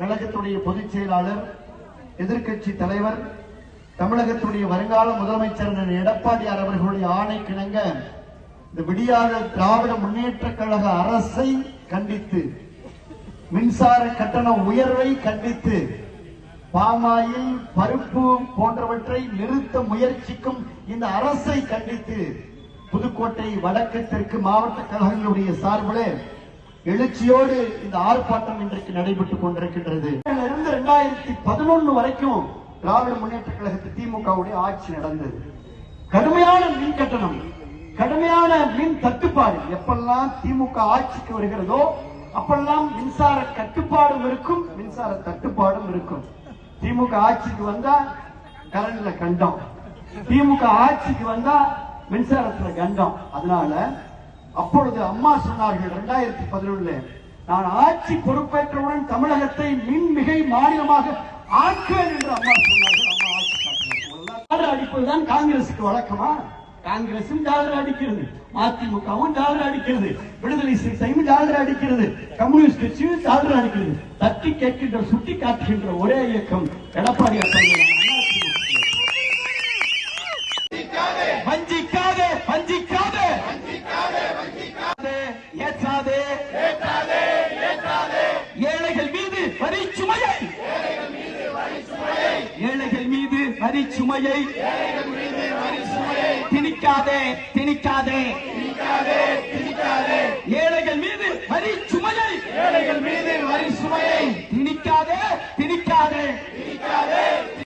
கழகத்துடைய பொதுச் செயலாளர் எதிர்க்கட்சி தலைவர் தமிழகத்துடைய வருங்கால முதலமைச்சர் எடப்பாடியார் அவர்களுடைய ஆணை கிணங்க இந்த விடியாத திராவிட முன்னேற்ற கழக அரசை கண்டித்து மின்சார கட்டண உயர்வை கண்டித்து பாமாயில் பருப்பு போன்றவற்றை நிறுத்த முயற்சிக்கும் இந்த அரசை கண்டித்து புதுக்கோட்டை வடக்கு தெற்கு மாவட்ட கழகங்களுடைய சார்பில் எழுச்சியோடு இந்த ஆர்ப்பாட்டம் இன்றைக்கு நடைபெற்றுக் கொண்டிருக்கின்றது. இருந்து இரண்டாயிரத்தி பதினொன்னு வரைக்கும் திராவிட முன்னேற்ற கழகத்து திமுகவுடைய ஆட்சி நடந்தது. கடுமையான மின் கட்டணம் கடுமையான மின் தட்டுப்பாடு எப்பெல்லாம் திமுக ஆட்சிக்கு வருகிறதோ அப்பெல்லாம் மின்சார கட்டுப்பாடும் இருக்கும் மின்சார தட்டுப்பாடும் இருக்கும். திமுக ஆட்சிக்கு வந்தா கரண்ட்ல கண்டம். திமுக ஆட்சிக்கு வந்தா மின்சாரத்துல கண்டம். அதனால அப்பொழுது அம்மா சொன்னார்கள் இரண்டாயிரத்தி பதினொன்னுல நான் ஆட்சி பொறுப்பேற்றவுடன் தமிழகத்தை மின்மிகை மாநிலமாக ஆக்குவேன் என்று அம்மா சொன்னார்கள். அம்மா ஆட்சி காட்டினார்கள். அடிப்பதுதான் காங்கிரசுக்கு வழக்கமா? காங்கிரசும் டாலர் அடிக்கிறது மதிமுகவும் டாலர் அடிக்கிறது விடுதலை சிறுத்தையும் டாலர் அடிக்கிறது கம்யூனிஸ்ட் கட்சியும் டாலர் அடிக்கிறது. தட்டி கேட்கின்ற சுட்டி காட்டுகின்ற ஒரே இயக்கம் எடப்பாடியார் வஞ்சிக்காதே ஏற்றாதே ஏழைகள் மீது வரி சுமையை. ஏழைகள் மீது வரி சுமையை. திணிக்காதே திணிக்காதே. ஏழைகள் மீது வரி சுமையை